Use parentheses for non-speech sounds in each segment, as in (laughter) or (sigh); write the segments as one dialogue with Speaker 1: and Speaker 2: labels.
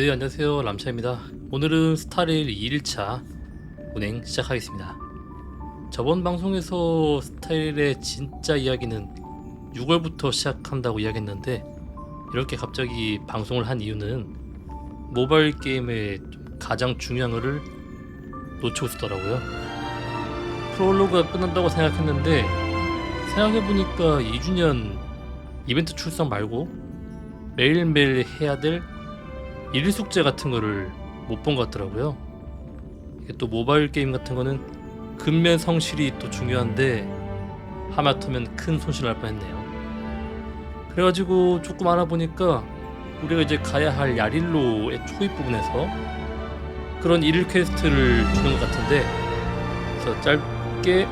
Speaker 1: 네 안녕하세요. 람차입니다. 오늘은 스타레일 2일차 운행 시작하겠습니다. 저번 방송에서 스타레일의 진짜 이야기는 6월부터 시작한다고 이야기했는데 이렇게 갑자기 방송을 한 이유는 모바일 게임의 좀 가장 중요한 거를 놓치고 있었더라고요. 프롤로그가 끝난다고 생각했는데 생각해보니까 2주년 이벤트 출석 말고 매일매일 해야 될 일일 숙제 같은 거를 못 본 것 같더라고요. 이게 또 모바일 게임 같은 거는 근면 성실이 또 중요한데 하마터면 큰 손실 날 뻔했네요. 그래가지고 조금 알아보니까 우리가 이제 가야 할 야릴로의 초입 부분에서 그런 일일 퀘스트를 주는 것 같은데 그래서 짧게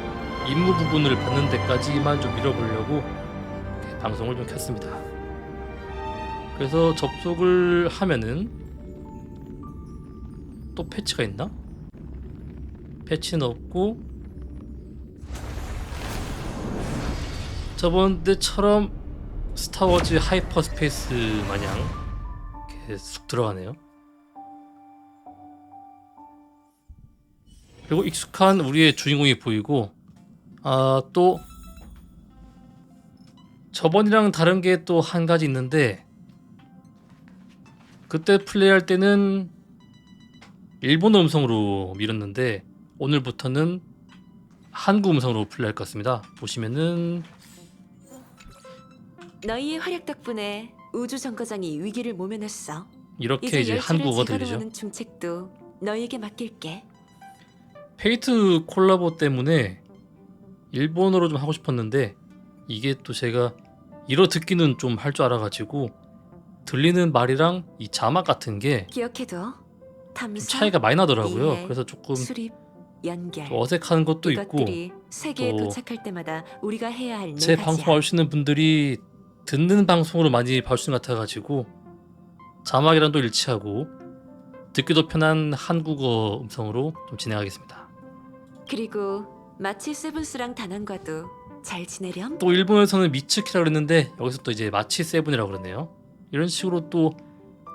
Speaker 1: 임무 부분을 받는 데까지만 좀 밀어보려고 방송을 좀 켰습니다. 그래서 접속을 하면은 또 패치가 있나? 패치는 없고 저번 때처럼 스타워즈 하이퍼스페이스 마냥 쑥 들어가네요. 그리고 익숙한 우리의 주인공이 보이고 아또 저번이랑 다른 게 또 한 가지 있는데 그때 플레이할 때는 일본어 음성으로 밀었는데 오늘부터는 한국 음성으로 플레이할 것 같습니다. 보시면은
Speaker 2: 너희의 활약 덕분에 우주 정거장이 위기를 모면했어.
Speaker 1: 이렇게 이제 한국어 들리죠.
Speaker 2: 중책도 너희에게 맡길게.
Speaker 1: 페이트 콜라보 때문에 일본어로 좀 하고 싶었는데 이게 또 제가 이러 듣기는 좀 할 줄 알아가지고 들리는 말이랑 이 자막 같은 게좀
Speaker 2: 기억해둬. 탐사,
Speaker 1: 차이가 많이 나더라고요.
Speaker 2: 이해,
Speaker 1: 그래서 조금
Speaker 2: 수립, 연결.
Speaker 1: 좀 어색한 것도 있고
Speaker 2: 이것들이 세계에
Speaker 1: 또
Speaker 2: 도착할 때마다 우리가 해야 할
Speaker 1: 제
Speaker 2: 네
Speaker 1: 방송
Speaker 2: 가지야.
Speaker 1: 봐주시는 분들이 듣는 방송으로 많이 봐주시는 것 같아가지고 자막이랑 또 일치하고 듣기도 편한 한국어 음성으로 좀 진행하겠습니다.
Speaker 2: 그리고 마치 세븐스랑 다난과도 잘 지내렴.
Speaker 1: 또 일본에서는 미츠키라 그랬는데 여기서 또 이제 마치 세븐이라고 그러네요. 이런 식으로 또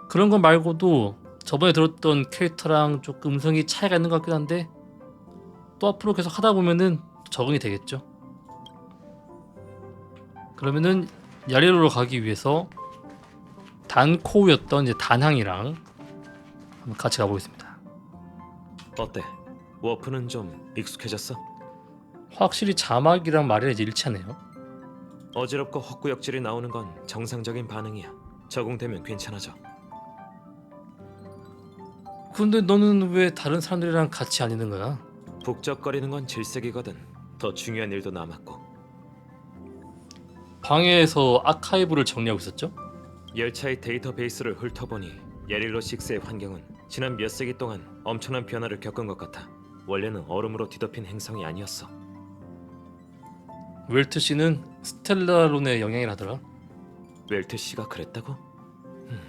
Speaker 1: 그런 거 말고도 저번에 들었던 캐릭터랑 조금 음성이 차이가 있는 것 같긴 한데 또 앞으로 계속 하다 보면은 적응이 되겠죠. 그러면은 야리로로 가기 위해서 단코우였던 이제 단항이랑 한번 같이 가보겠습니다.
Speaker 3: 어때? 워프는 좀 익숙해졌어?
Speaker 1: 확실히 자막이랑 말이 이제 일치하네요.
Speaker 3: 어지럽고 헛구역질이 나오는 건 정상적인 반응이야. 적응되면 괜찮아져.
Speaker 1: 근데 너는 왜 다른 사람들이랑 같이 안 있는 거야?
Speaker 3: 북적거리는 건 질색이거든. 더 중요한 일도 남았고.
Speaker 1: 방해에서 아카이브를 정리하고 있었죠?
Speaker 3: 열차의 데이터베이스를 훑어보니 예릴로 6의 환경은 지난 몇 세기 동안 엄청난 변화를 겪은 것 같아. 원래는 얼음으로 뒤덮인 행성이 아니었어.
Speaker 1: 웰트 씨는 스텔라론의 영향이라더라.
Speaker 3: 웰트 씨가 그랬다고? 음.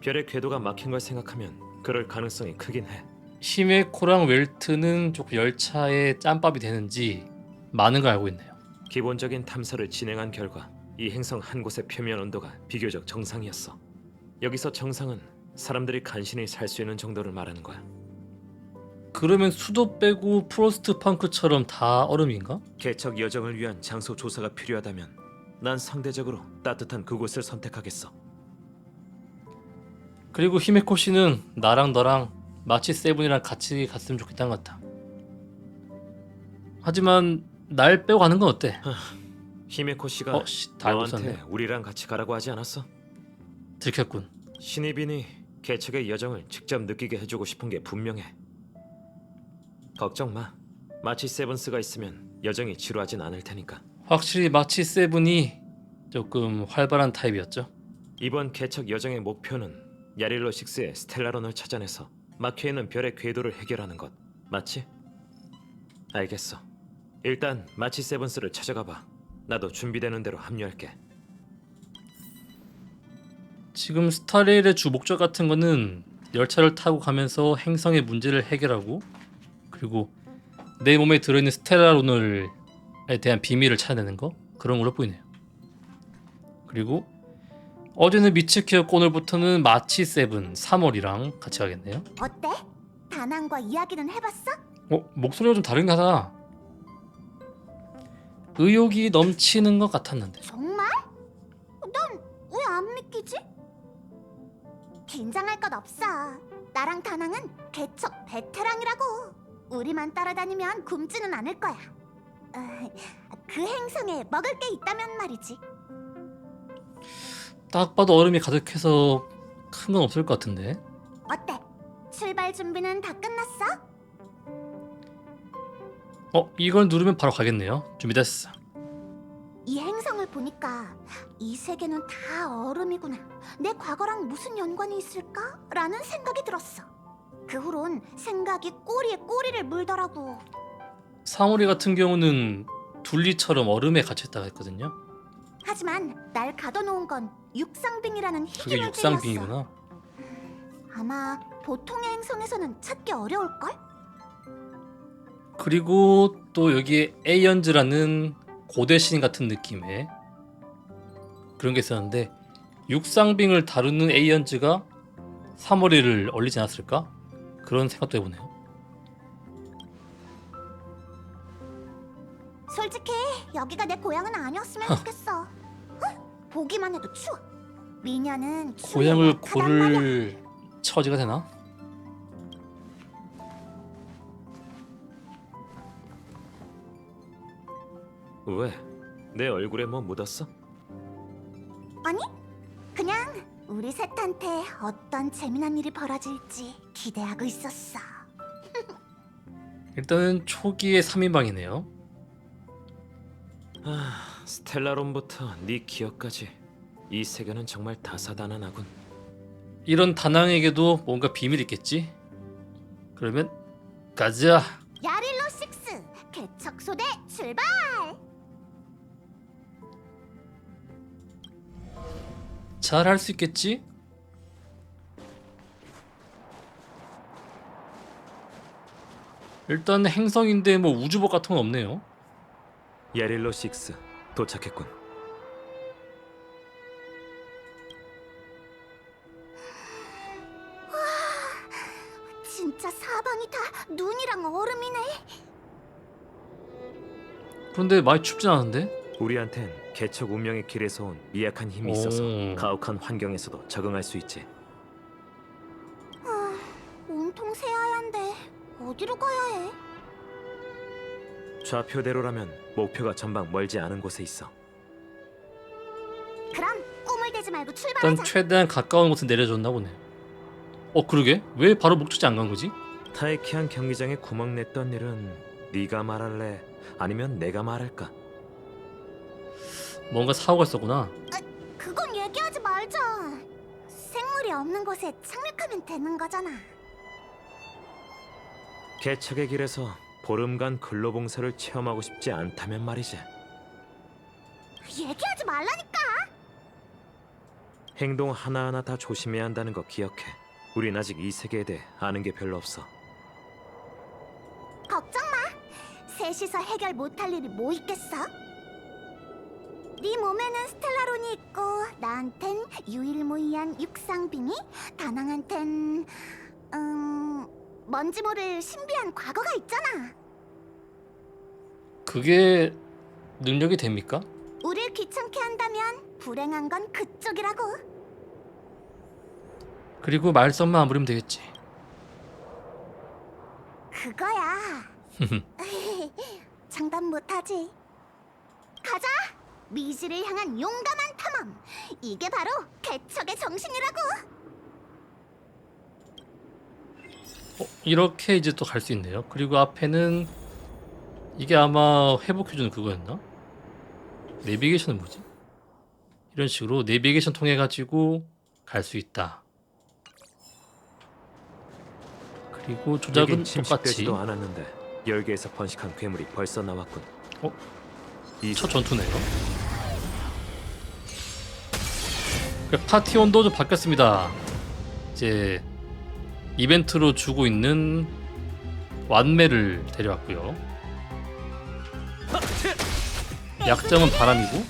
Speaker 3: 별의 궤도가 막힌 걸 생각하면 그럴 가능성이 크긴 해.
Speaker 1: 히메코랑 웰트는 조금 열차의 짬밥이 되는지 많은 걸 알고 있네요.
Speaker 3: 기본적인 탐사를 진행한 결과 이 행성 한 곳의 표면 온도가 비교적 정상이었어. 여기서 정상은 사람들이 간신히 살 수 있는 정도를 말하는 거야.
Speaker 1: 그러면 수도 빼고 프로스트 펑크처럼 다 얼음인가?
Speaker 3: 개척 여정을 위한 장소 조사가 필요하다면 난 상대적으로 따뜻한 그곳을 선택하겠어.
Speaker 1: 그리고 히메코 씨는 나랑 너랑 마치 세븐이랑 같이 갔으면 좋겠다는 것 같아. 하지만 날 빼고 가는 건 어때?
Speaker 3: 히메코 씨가
Speaker 1: 어, 씨, 다 알고
Speaker 3: 너한테
Speaker 1: 있었네.
Speaker 3: 우리랑 같이 가라고 하지 않았어?
Speaker 1: 들켰군.
Speaker 3: 신입이니 개척의 여정을 직접 느끼게 해주고 싶은 게 분명해. 걱정 마. 마치 세븐스가 있으면 여정이 지루하진 않을 테니까.
Speaker 1: 확실히 마치 세븐이 조금 활발한 타입이었죠.
Speaker 3: 이번 개척 여정의 목표는 야릴로 6의 스텔라론을 찾아내서 막혀 있는 별의 궤도를 해결하는 것. 맞지? 알겠어. 일단 마치 세븐스를 찾아가 봐. 나도 준비되는 대로 합류할게.
Speaker 1: 지금 스타레일의 주 목적 같은 거는 열차를 타고 가면서 행성의 문제를 해결하고 그리고 내 몸에 들어있는 스텔라론을에 대한 비밀을 찾아내는 거 그런 걸로 보이네요. 그리고 어제는 미츠키였고 오늘부터는 마치 세븐 3월이랑 같이 가겠네요.
Speaker 4: 어때? 다낭과 이야기는 해봤어?
Speaker 1: 어 목소리가 좀 다르긴 하다. 의욕이 넘치는 것 같았는데.
Speaker 4: 정말? 난왜안 믿기지? 긴장할 것 없어. 나랑 다낭은 개척 베테랑이라고. 우리만 따라다니면 굶지는 않을 거야. 어, 그 행성에 먹을 게 있다면 말이지.
Speaker 1: 딱 봐도 얼음이 가득해서 큰 건 없을 것 같은데.
Speaker 4: 어때? 출발 준비는 다 끝났어?
Speaker 1: 어 이걸 누르면 바로 가겠네요. 준비됐어.
Speaker 4: 이 행성을 보니까 이 세계는 다 얼음이구나. 내 과거랑 무슨 연관이 있을까? 라는 생각이 들었어. 그 후론 생각이 꼬리에 꼬리를 물더라고.
Speaker 1: 사모리 같은 경우는 둘리처럼 얼음에 갇혀있다가 했거든요.
Speaker 4: 하지만 날 가둬놓은 건 육상빙이라는
Speaker 1: 그게
Speaker 4: 희귀물질이었어.
Speaker 1: 육상빙이구나.
Speaker 4: 아마 보통의 행성에서는 찾기 어려울걸?
Speaker 1: 그리고 또 여기에 에이언즈라는 고대 신 같은 느낌의 그런 게 있었는데 육상빙을 다루는 에이언즈가 사모리를 얼리지 않았을까? 그런 생각도 해보네요.
Speaker 4: 솔직히 여기가 내 고향은 아니었으면 좋겠어. huh? 보기만 해도 추워. 미녀는 추위에
Speaker 1: 고향을
Speaker 4: 약하단 말이야.
Speaker 1: 고를 처지가 되나?
Speaker 3: 왜? 내 얼굴에 뭐 묻었어?
Speaker 4: 아니, 그냥 우리 셋한테 어떤 재미난 일이 벌어질지 기대하고 있었어. (laughs)
Speaker 1: 일단은 초기의 3인방이네요.
Speaker 3: 아, 스텔라론부터 네 기억까지 이 세계는 정말 다사다난하군.
Speaker 1: 이런 다낭에게도 뭔가 비밀이 있겠지? 그러면 가자.
Speaker 4: 야릴로 식스 개척소대 출발!
Speaker 1: 잘 할 수 있겠지? 일단 행성인데 뭐 우주복 같은 건 없네요.
Speaker 3: 야릴로 6 도착했군.
Speaker 4: 진짜 사방이 다 눈이랑 얼음이네.
Speaker 1: 그런데 많이 춥진 않은데?
Speaker 3: 우리한텐 개척 운명의 길에서 온 미약한 힘이 있어서
Speaker 1: 오.
Speaker 3: 가혹한 환경에서도 적응할 수 있지.
Speaker 4: 아, 온통 새하얀데 어디로 가야 해?
Speaker 3: 좌표대로라면 목표가 전방 멀지 않은 곳에 있어.
Speaker 4: 그럼 꿈을 대지 말고
Speaker 1: 일단
Speaker 4: 출발하자.
Speaker 1: 최대한 가까운 곳에 내려줬나 보네. 어 그러게? 왜 바로 목적지 안 간 거지?
Speaker 3: 타이키안 경기장에 구멍 냈던 일은 네가 말할래? 아니면 내가 말할까?
Speaker 1: 뭔가 사고가 있었구나.
Speaker 4: 그건 얘기하지 말자. 생물이 없는 곳에 착륙하면 되는 거잖아.
Speaker 3: 개척의 길에서 보름간 근로봉사를 체험하고 싶지 않다면 말이지.
Speaker 4: 얘기하지 말라니까.
Speaker 3: 행동 하나하나 다 조심해야 한다는 거 기억해. 우린 아직 이 세계에 대해 아는 게 별로 없어.
Speaker 4: 걱정 마. 셋이서 해결 못할 일이 뭐 있겠어? 네 몸에는 스텔라론이 있고 나한텐 유일무이한 육상빙이, 다낭한텐 음 뭔지 모를 신비한 과거가 있잖아.
Speaker 1: 그게 능력이 됩니까?
Speaker 4: 우릴 귀찮게 한다면 불행한 건 그쪽이라고.
Speaker 1: 그리고 말썽만 안 부리면 되겠지.
Speaker 4: 그거야. (laughs) (laughs) 장담 못하지. 가자. 미지를 향한 용감한 탐험. 이게 바로 개척의 정신이라고.
Speaker 1: 어, 이렇게 이제 또 갈 수 있네요. 그리고 앞에는 이게 아마 회복해주는 그거였나? 내비게이션은 뭐지? 이런 식으로 내비게이션 통해 가지고 갈 수 있다. 그리고 조작은 똑같이
Speaker 3: 침식되지도 않았는데 열기에서 번식한 괴물이 벌써 나왔군.
Speaker 1: 어?
Speaker 3: 이
Speaker 1: 첫 전투네요. 그 파티 온도 좀 바뀌었습니다. 이제 이벤트로 주고 있는 완매를 데려왔고요. 약점은 바람이고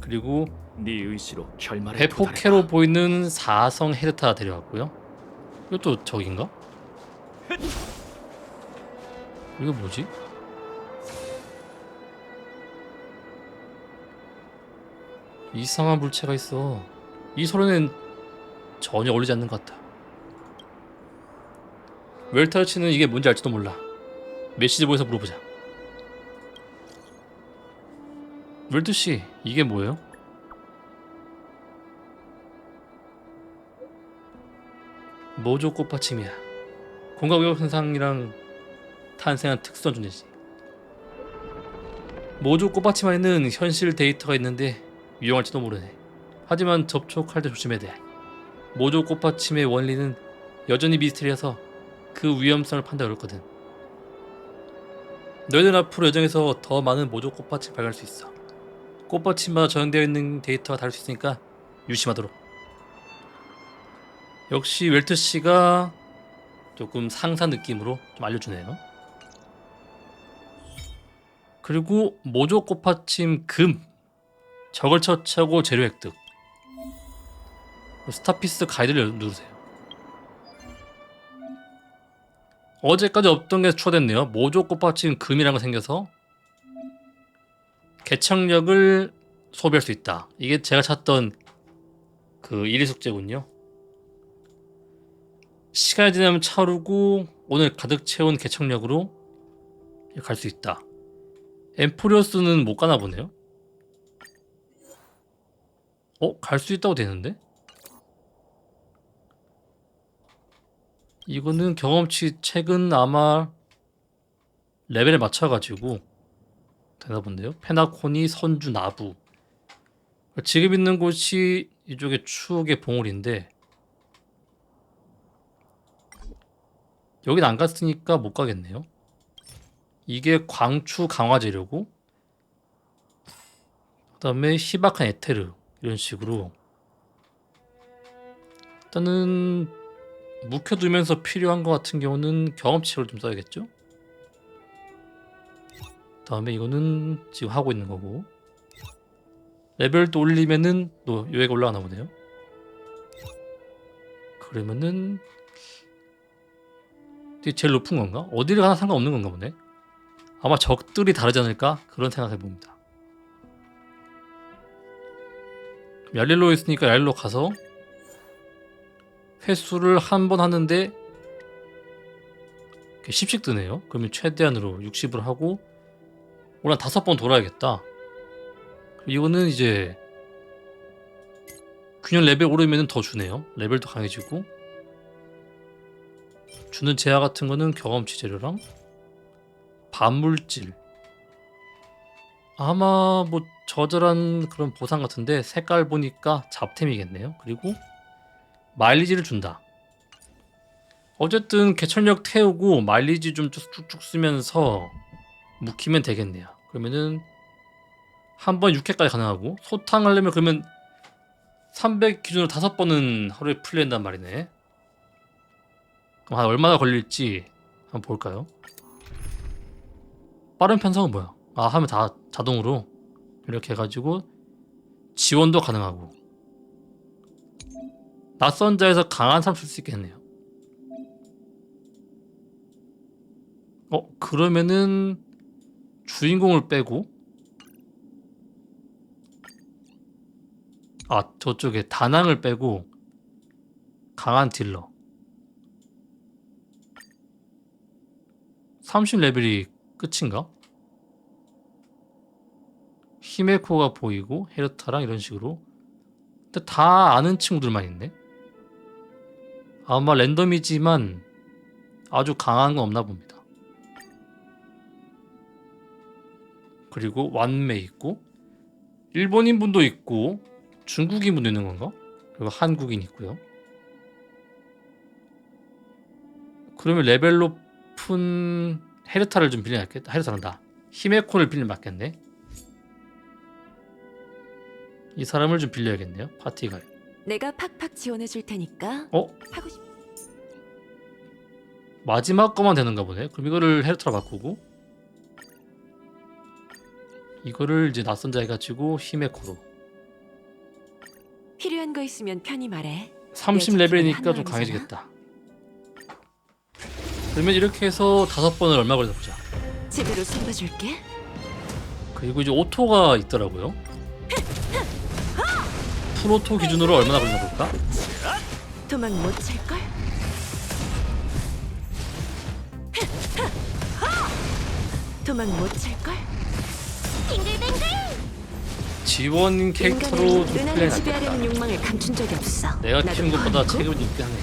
Speaker 1: 그리고
Speaker 5: 네 의지로 결말에
Speaker 1: 배포캐로 보이는 사성 헤르타 데려왔고요. 이것도 저긴가? 이거 뭐지? 이상한 물체가 있어. 이 소리는 전혀 어울리지 않는 것 같다. 웰타르치는 이게 뭔지 알지도 몰라. 메시지 보여서 물어보자. 웰트 씨, 이게 뭐예요? 모조 꽃받침이야. 공각외국 현상이랑 탄생한 특수한 존재지. 모조 꽃받침 안에는 현실 데이터가 있는데 유용할지도 모르네. 하지만 접촉할 때 조심해야 돼. 모조 꽃받침의 원리는 여전히 미스터리여서 그 위험성을 판단 어렵거든. 너희들 앞으로 여정에서 더 많은 모조 꽃받침 발견할 수 있어. 꽃받침마다 저장되어 있는 데이터가 다를 수 있으니까 유심하도록. 역시 웰트 씨가 조금 상사 느낌으로 좀 알려주네요. 그리고 모조 꽃받침 금 적을 처치하고 재료 획득 스타피스 가이드를 누르세요. 어제까지 없던 게 추가됐네요. 모조 꽃받침 금이라는 거 생겨서 개척력을 소비할 수 있다. 이게 제가 찾던 그 일일 숙제군요. 시간이 지나면 차오르고 오늘 가득 채운 개척력으로 갈 수 있다. 엠포리오스는 못 가나 보네요. 어? 갈 수 있다고 되는데? 이거는 경험치 책은 아마 레벨에 맞춰가지고 되나 본데요. 페나코니 선주 나부 지금 있는 곳이 이쪽에 추억의 봉우리인데 여긴 안 갔으니까 못 가겠네요. 이게 광추 강화 재료고 그다음에 희박한 에테르 이런 식으로 일단은 묵혀두면서 필요한 것 같은 경우는 경험치를 좀 써야겠죠. 그다음에 이거는 지금 하고 있는 거고 레벨도 올리면은 또 요애가 올라가나 보네요. 그러면은 이게 제일 높은 건가? 어디를 가나 상관없는 건가 보네. 아마 적들이 다르지 않을까? 그런 생각해 봅니다. 얄릴로 있으니까 얄릴로 가서 횟수를 한 번 하는데 이렇게 10씩 뜨네요. 그러면 최대한으로 60을 하고 오늘 한 다섯 번 돌아야겠다. 이거는 이제 균열 레벨 오르면 더 주네요. 레벨도 강해지고 주는 제약 같은 거는 경험치 재료랑 반물질 아마 뭐 저절한 그런 보상 같은데 색깔 보니까 잡템이겠네요. 그리고 마일리지를 준다. 어쨌든 개천력 태우고 마일리지 좀 쭉쭉 쓰면서 묵히면 되겠네요. 그러면은 한 번 6회까지 가능하고 소탕 하려면 그러면 300 기준으로 다섯 번은 하루에 풀린단 말이네. 그럼 한 얼마나 걸릴지 한번 볼까요? 빠른 편성은 뭐야? 아 하면 다 자동으로 이렇게 해가지고 지원도 가능하고 낯선 자에서 강한 사람 쓸 수 있겠네요. 어 그러면은 주인공을 빼고? 아 저쪽에 다낭을 빼고 강한 딜러. 30레벨이 끝인가? 히메코가 보이고 헤르타랑 이런 식으로. 근데 다 아는 친구들만 있네? 아마 랜덤이지만 아주 강한 건 없나 봅니다 그리고 완메 있고 일본인 분도 있고 중국인 분도 있는 건가? 그리고 한국인 있고요 그러면 레벨 높은 헤르타를 좀 빌려야겠다 헤르타란다 히메코를 빌리면 맞겠네 이 사람을 좀 빌려야겠네요. 파티가.
Speaker 2: 내가 팍팍 지원해 줄 테니까
Speaker 1: 어?
Speaker 2: 하고 싶.
Speaker 1: 마지막 거만 되는가 보네. 그럼 이거를 헤르트라 바꾸고 이거를 이제 낯선 자 해가지고 히메코로
Speaker 2: 필요한 거 있으면 편히 말해.
Speaker 1: 30레벨이니까 좀. 강해지겠다. 그러면 이렇게 해서 다섯 번을 얼마 걸려 보자.
Speaker 2: 제대로 손봐줄게.
Speaker 1: 그리고 이제 오토가 있더라고요. 풀오토 기준으로 얼마나 걸리나 볼까?
Speaker 2: 도망 못 찰 걸? 도망 못 찰 걸?
Speaker 4: 빙글빙글
Speaker 1: 지원 캐릭터로 좀
Speaker 2: 인간은
Speaker 1: 플레이
Speaker 2: 은하를 지배하려는
Speaker 1: 낫겠다.
Speaker 2: 욕망을 감춘 적이 없어.
Speaker 1: 내가
Speaker 2: 나도
Speaker 1: 키운 것보다
Speaker 2: 포함이고?
Speaker 1: 체급이 높게 하네.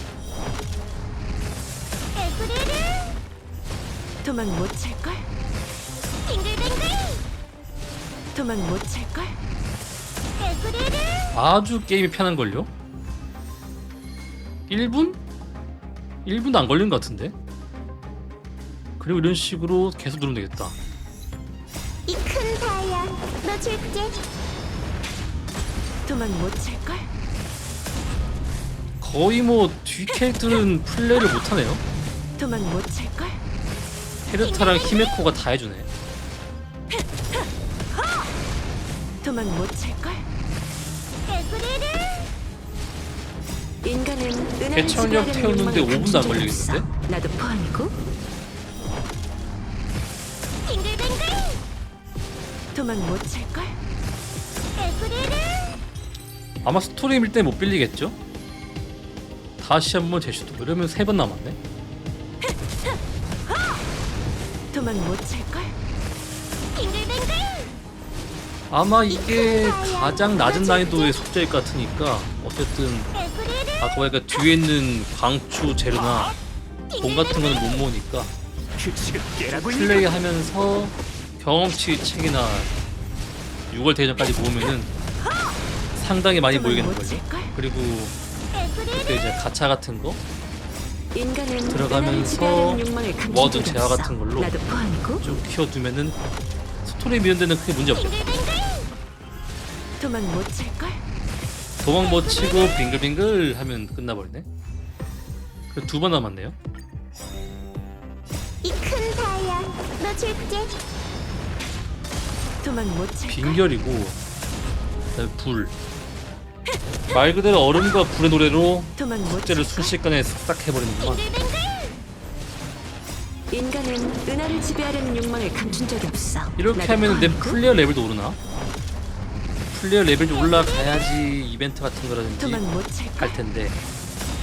Speaker 2: 도망 못 찰 걸?
Speaker 4: 빙글빙글
Speaker 2: 도망 못 찰 걸?
Speaker 4: 에브리를
Speaker 1: 아주 게임이 편한 걸요. 1분? 1분도 안 걸린 것 같은데. 그리고 이런 식으로 계속 누르면 되겠다.
Speaker 4: 이큰 다이아 너 줄게
Speaker 2: 도망 못 찰걸?
Speaker 1: 거의 뭐 뒤 캐릭터는 (laughs) 플레이를 못하네요.
Speaker 2: 도망 못 찰걸?
Speaker 1: 헤르타랑 히메코가 다 해주네.
Speaker 2: 도망 못 찰걸?
Speaker 4: 에브리를
Speaker 2: 인간은 은하를
Speaker 1: 개천력
Speaker 2: 지배하려는
Speaker 1: 태우는데
Speaker 2: 욕망을
Speaker 1: 5분도
Speaker 2: 감춘
Speaker 1: 안
Speaker 2: 적이
Speaker 1: 걸리겠는데?
Speaker 2: 없어. 나도 포함이고 도망 못 찰걸?
Speaker 1: 아마 스토리일 때 못 빌리겠죠? 다시 한번 제시도 이러면 세 번 남았네.
Speaker 2: 도망 못 찰걸?
Speaker 4: 빙글빙글
Speaker 1: 아마 이게 가장 낮은 난이도의 속죄일 것 같으니까 어쨌든 아까 보니까 뒤에 있는 광추 재료나 돈 같은 거는 못 모으니까 (laughs) 플레이하면서 경험치 책이나 6월 대전까지 모으면은 상당히 많이 모이겠는
Speaker 2: 못
Speaker 1: 거죠. 그리고 그때 이제 가차 같은 거 들어가면서 재화
Speaker 2: 없어.
Speaker 1: 같은 걸로 좀 키워두면은 스토리 미는 데는 크게 문제.
Speaker 4: 빙글빙글
Speaker 2: 도망 못?
Speaker 1: 도망 못 치고 빙글빙글 하면 끝나버리네. 두 번 남았네요.
Speaker 4: 이 큰 다이아 너 줄게
Speaker 2: 도망 못?
Speaker 1: 빙결이고 그다음에 불. 말 그대로 얼음과 불의 노래로
Speaker 2: 도망 못
Speaker 1: 숙제를? 순식간에 싹싹 해버리는구만.
Speaker 2: 인간은 은하를 지배하려는 욕망을 감춘 적이 없어.
Speaker 1: 이렇게 하면 내 플레이어 레벨도 오르나? 플레이어 레벨이 올라가야지 이벤트 같은 거라든지
Speaker 2: 도망 못 찰걸?
Speaker 1: 할 텐데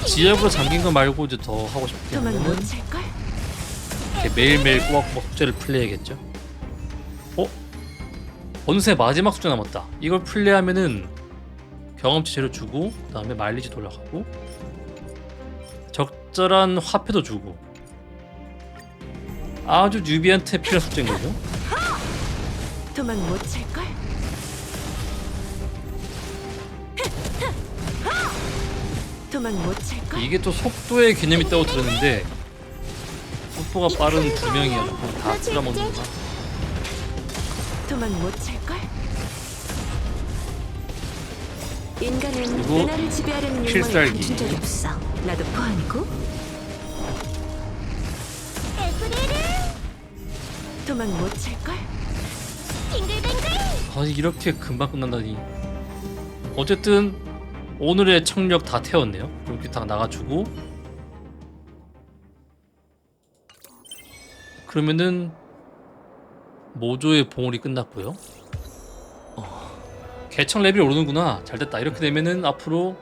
Speaker 1: 지역으로 잠긴 거 말고 이제 더 하고 싶게? 이렇게 매일매일 꼬박꼬박 숙제를 플레이해야겠죠. 어? 어느새 마지막 숙제 남았다. 이걸 플레이하면은 경험치 재료 주고 그다음에 마일리지도 올라가고 적절한 화폐도 주고 아주 뉴비한테 필요한 숙제인 거죠.
Speaker 2: 도망 못 찰걸? 도망 못 찰걸?
Speaker 1: 이게 또 속도의 개념이 있다고 들었는데 속도가 빠른 두 명이어서 다 쓸어먹는구나.
Speaker 2: 도망 못 찰걸? 인간은
Speaker 1: 그리고
Speaker 2: 은하를 지배하려는 욕망을
Speaker 1: 필살기.
Speaker 2: 감춘 적이 없어. 나도 포함이고 도망 못 찰걸?
Speaker 4: 빙글빙글
Speaker 1: 아니 이렇게 금방 끝난다니. 어쨌든 오늘의 청력 다 태웠네요. 이렇게 다 나가주고 그러면은 모조의 봉울이 끝났고요. 어, 개청 레벨이 오르는구나. 잘 됐다. 이렇게 되면은 앞으로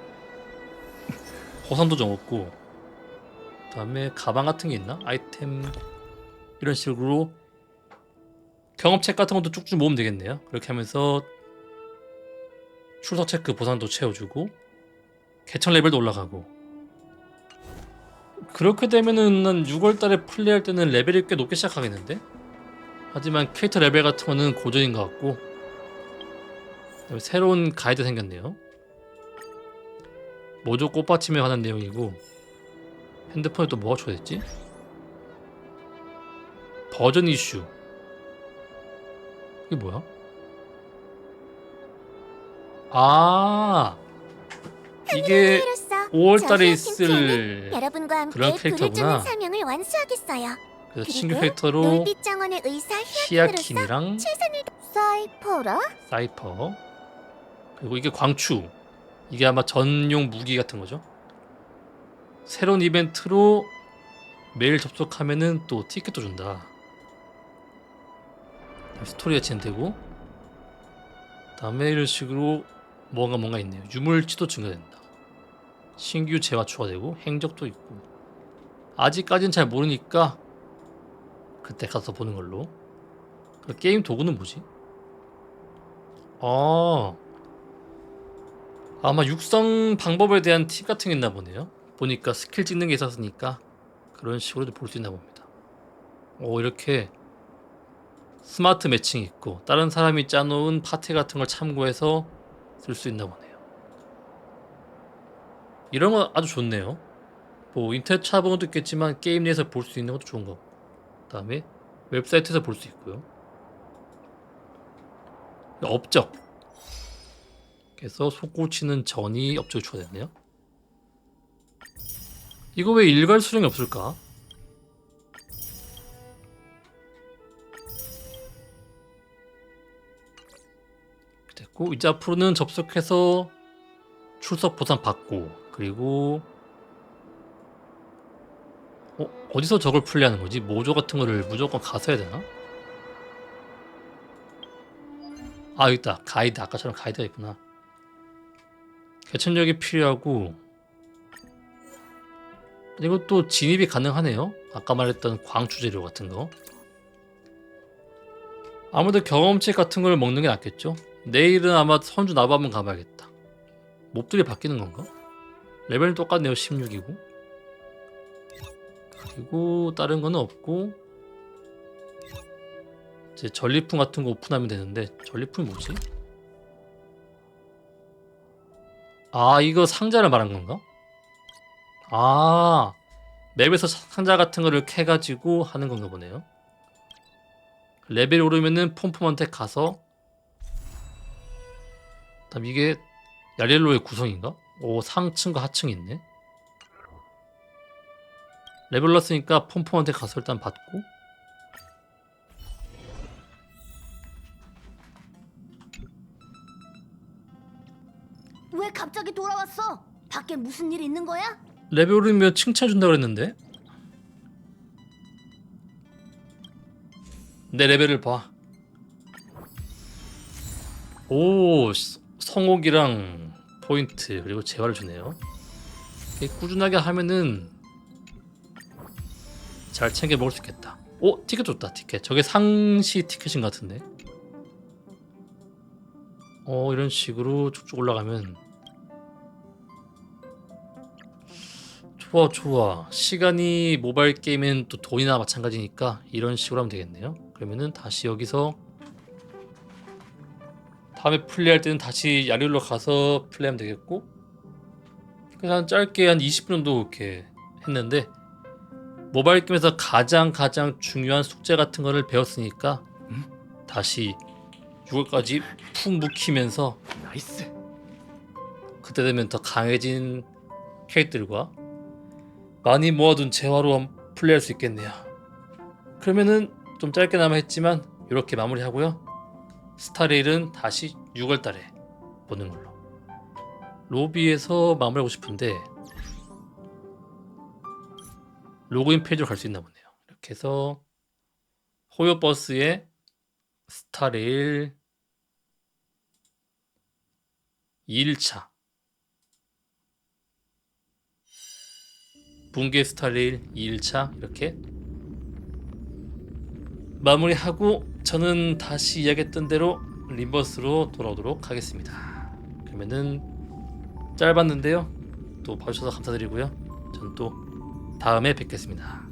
Speaker 1: 보상도 좀 얻고 그다음에 가방 같은 게 있나? 아이템 이런 식으로 경험책 같은 것도 쭉쭉 모으면 되겠네요. 그렇게 하면서 출석 체크 보상도 채워주고 개천 레벨도 올라가고 그렇게 되면은 난 6월달에 플레이할 때는 레벨이 꽤 높게 시작하겠는데 하지만 캐릭터 레벨 같은 거는 고정인 것 같고 새로운 가이드 생겼네요. 모조 꽃받침에 관한 내용이고 핸드폰에 또 뭐가 추가됐지? 버전 이슈 이게 뭐야? 아 이게
Speaker 4: 히로서
Speaker 1: 5월달에
Speaker 4: 저희의
Speaker 1: 있을 그런 캐릭터구나.
Speaker 4: 사명을 완수하겠어요.
Speaker 1: 그래서 신규 캐릭터로
Speaker 4: 놀빛 정원의 의사 히아킨으로서
Speaker 1: 히아킨이랑
Speaker 4: 최선을 사이퍼라
Speaker 1: 사이퍼 그리고 이게 광추 이게 아마 전용 무기 같은 거죠. 새로운 이벤트로 매일 접속하면은 또 티켓도 준다. 스토리가 진행되고 다음에 이런 식으로 뭔가 뭔가 있네요. 유물치도 증가된다. 신규 재화 추가되고 행적도 있고 아직까지는 잘 모르니까 그때 가서 보는 걸로. 그 게임 도구는 뭐지? 아 아마 육성 방법에 대한 팁 같은 게 있나 보네요. 보니까 스킬 찍는 게 있었으니까 그런 식으로도 볼 수 있나 봅니다. 오 이렇게 스마트 매칭 있고 다른 사람이 짜놓은 파트 같은 걸 참고해서 쓸 수 있나 보네요. 이런 거 아주 좋네요. 뭐 인터넷 찾아보는 것도 있겠지만 게임 내에서 볼 수 있는 것도 좋은 거. 그 다음에 웹사이트에서 볼 수 있고요. 업적. 그래서 속고치는 전이 업적이 추가됐네요. 이거 왜 일괄 수령이 없을까? 됐고 이제 앞으로는 접속해서 출석 보상 받고 그리고 어, 어디서 저걸 플레이하는 거지? 모조 같은 거를 무조건 가서 해야 되나? 아 여기 있다. 가이드. 아까처럼 가이드가 있구나. 개천력이 필요하고. 또 진입이 가능하네요. 아까 말했던 광추 재료 같은 거. 아무래도 경험치 같은 걸 먹는 게 낫겠죠? 내일은 아마 선주 나바 한번 가봐야겠다. 몹들이 바뀌는 건가? 레벨은 똑같네요. 16이고 그리고 다른 거는 없고 이제 전리품 같은 거 오픈하면 되는데 전리품이 뭐지? 아 이거 상자를 말한 건가? 아 맵에서 상자 같은 거를 캐가지고 하는 건가 보네요 레벨 오르면은 폼폼한테 가서 다음 이게 야렐로의 구성인가? 오 상층과 하층이 있네 레벨 올랐으니까 폼폼한테 가서 일단 받고
Speaker 4: 왜 갑자기 돌아왔어? 밖에 무슨 일 있는 거야?
Speaker 1: 레벨 오르면 칭찬 준다 그랬는데 내 레벨을 봐. 오 스- 성옥이랑 포인트 그리고 재화를 주네요. 꾸준하게 하면은 잘 챙겨 먹을 수 있겠다. 오 티켓 줬다 티켓. 저게 상시 티켓인 것 같은데. 어 이런 식으로 쭉쭉 올라가면 좋아 좋아 시간이 모바일 게임은 또 돈이나 마찬가지니까 이런 식으로 하면 되겠네요 그러면은 다시 여기서 다음에 플레이할 때는 다시 야릴로 가서 플레이하면 되겠고 한 짧게 한 20분 정도 이렇게 했는데 모바일 게임에서 가장 가장 중요한 숙제 같은 거를 배웠으니까 다시 6월까지 푹 묵히면서
Speaker 3: 나이스.
Speaker 1: 그때 되면 더 강해진 캐릭들과 많이 모아둔 재화로 플레이할 수 있겠네요. 그러면은 좀 짧게나마 했지만 이렇게 마무리하고요. 스타레일은 다시 6월달에 보는 걸로. 로비에서 마무리하고 싶은데 로그인 페이지로 갈 수 있나 보네요. 이렇게 해서 호요 버스에 스타레일 2일차 붕괴 스타레일 2일차 이렇게 마무리하고 저는 다시 이야기했던 대로 림버스로 돌아오도록 하겠습니다. 그러면은 짧았는데요. 또 봐주셔서 감사드리고요. 저는 또 다음에 뵙겠습니다.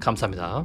Speaker 1: 감사합니다.